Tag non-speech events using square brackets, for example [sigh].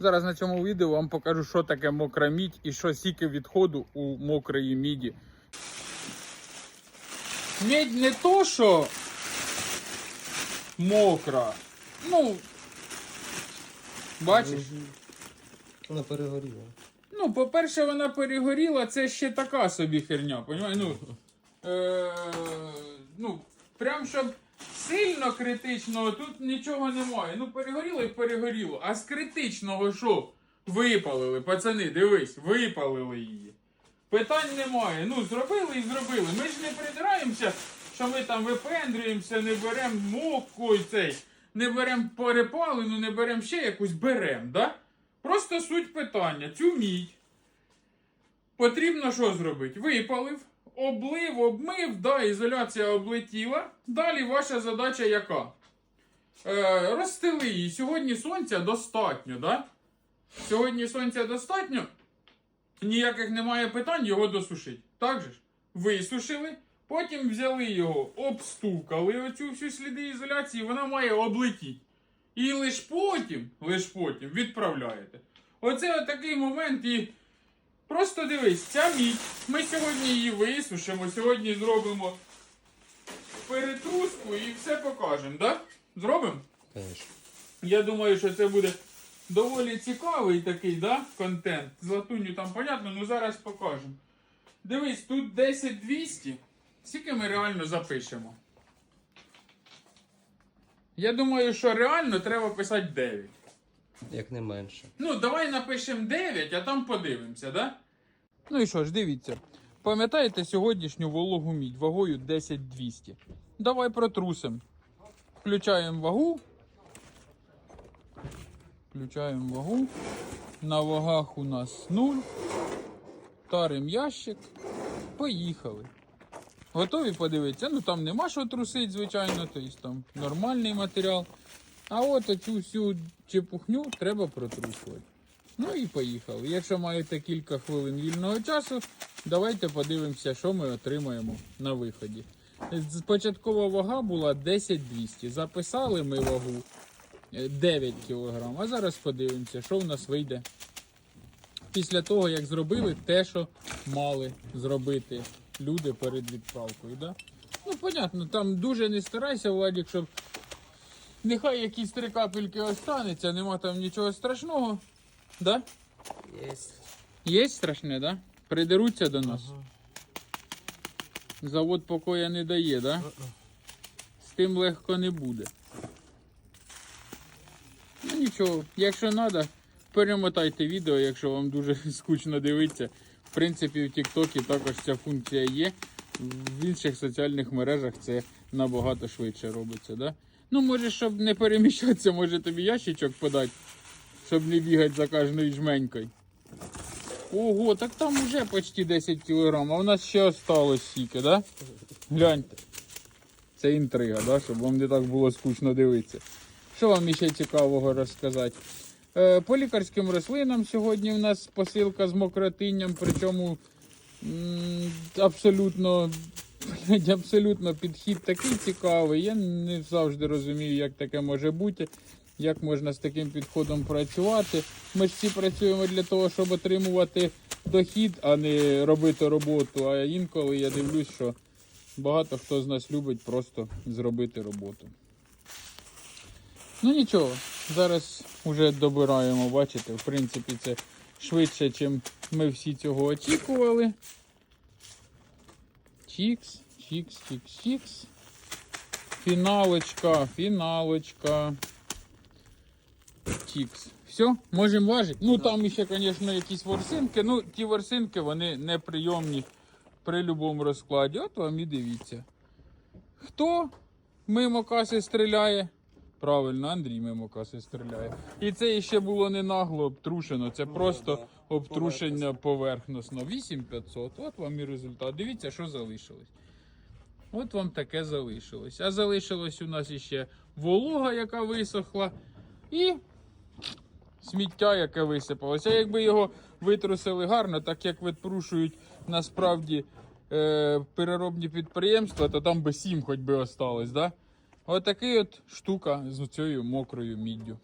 Зараз на цьому відео вам покажу, що таке мокра мідь і що стільки відходу у мокрої міді. Мідь не то, що мокра. Ну, бачиш? Вона перегоріла. Ну, по-перше, вона перегоріла, це ще така собі херня, понімаєш? Ну, [laughs] е, ну, прям щоб сильно критичного тут нічого немає. Ну, перегоріло і перегоріло. А з критичного що? Випалили, пацани, дивись, випалили її. Питань немає. Ну, зробили і зробили. Ми ж не придираємося, що ми там випендрюємося, не беремо мокку і цей, не беремо перепалену, не беремо ще якусь беремо, да? Просто суть питання. Цю мідь потрібно що зробити? Випалив, облив, обмив, да, ізоляція облетіла. Далі ваша задача яка? Е, розстели її. Сьогодні сонця достатньо, да? Сьогодні сонця достатньо. Ніяких немає питань його досушити. Так же ж? Висушили, потім взяли його, обстукали оцю всю сліди ізоляції, вона має облетіти. І лиш потім, лиш потім відправляєте. Оце отакий момент і. Просто дивись, ця мідь. Ми сьогодні її висушимо, сьогодні зробимо перетруску і все покажемо, да? Зробимо? Конечно. Я думаю, що це буде доволі цікавий такий, да, контент. З латунню там понятно, ну зараз покажемо. Дивись, тут 10200. Скільки ми реально запишемо? Я думаю, що реально треба писати 9. Як не менше. Ну, давай напишемо 9, а там подивимося, да? Ну і що ж, дивіться. Пам'ятаєте сьогоднішню вологу мідь вагою 10200? Давай протрусимо. Включаємо вагу. Включаємо вагу. На вагах у нас 0. Тарим ящик. Поїхали. Готові подивитися? Ну там нема що трусить, звичайно, тобто там нормальний матеріал. А от оцю всю чепухню треба протрусувати. Ну і поїхали. Якщо маєте кілька хвилин вільного часу, давайте подивимося, що ми отримаємо на виході. Початкова вага була 10200. Записали ми вагу е, 9 кг. А зараз подивимося, що в нас вийде після того, як зробили те, що мали зробити люди перед відправкою. Да? Ну, понятно, там дуже не старайся, Владик, щоб Нехай якісь три капельки останеться, нема там нічого страшного. Да? Єсть. Є страшне, да? Придеруться до нас. Завод покоя не дає, да? З тим легко не буде. Ну нічого, якщо треба, перемотайте відео, якщо вам дуже [laughs] скучно дивитися. В принципі, в Тіктокі також ця функція є. В інших соціальних мережах це набагато швидше робиться, да? Ну, може, щоб не переміщатися, може тобі ящичок подати, щоб не бігати за кожною жменькою. Ого, так там вже почти 10 кілограм, а в нас ще осталось стільки, да? Гляньте. Це інтрига, да? щоб вам не так було скучно дивитися. Що вам ще цікавого розказати? Е, по лікарським рослинам сьогодні у нас посилка з мокротинням, причому м, абсолютно, блядь, абсолютно підхід такий цікавий. Я не завжди розумію, як таке може бути, як можна з таким підходом працювати. Ми ж всі працюємо для того, щоб отримувати дохід, а не робити роботу. А інколи я дивлюсь, що багато хто з нас любить просто зробити роботу. Ну нічого, зараз вже добираємо, бачите, в принципі, це швидше, ніж ми всі цього очікували. Чікс, чікс, чікс, чікс. Фіналочка, фіналочка. Чікс. Все, можемо важити. Ну там ще, звісно, якісь ворсинки. Ну, ті ворсинки, вони неприйомні при будь-якому розкладі. От вам і дивіться. Хто мимо каси стріляє? Правильно, Андрій мимо каси стріляє. І це ще було не нагло обтрушено, це просто обтрушення поверхносно. 8500. От вам і результат. Дивіться, що залишилось. От вам таке залишилось. А залишилось у нас іще волога, яка висохла, і сміття, яке висипалося. Якби його витрусили гарно, так як витрушують насправді е, переробні підприємства, то там би сім хоч би осталось. Да? Отакий от штука з цією мокрою міддю.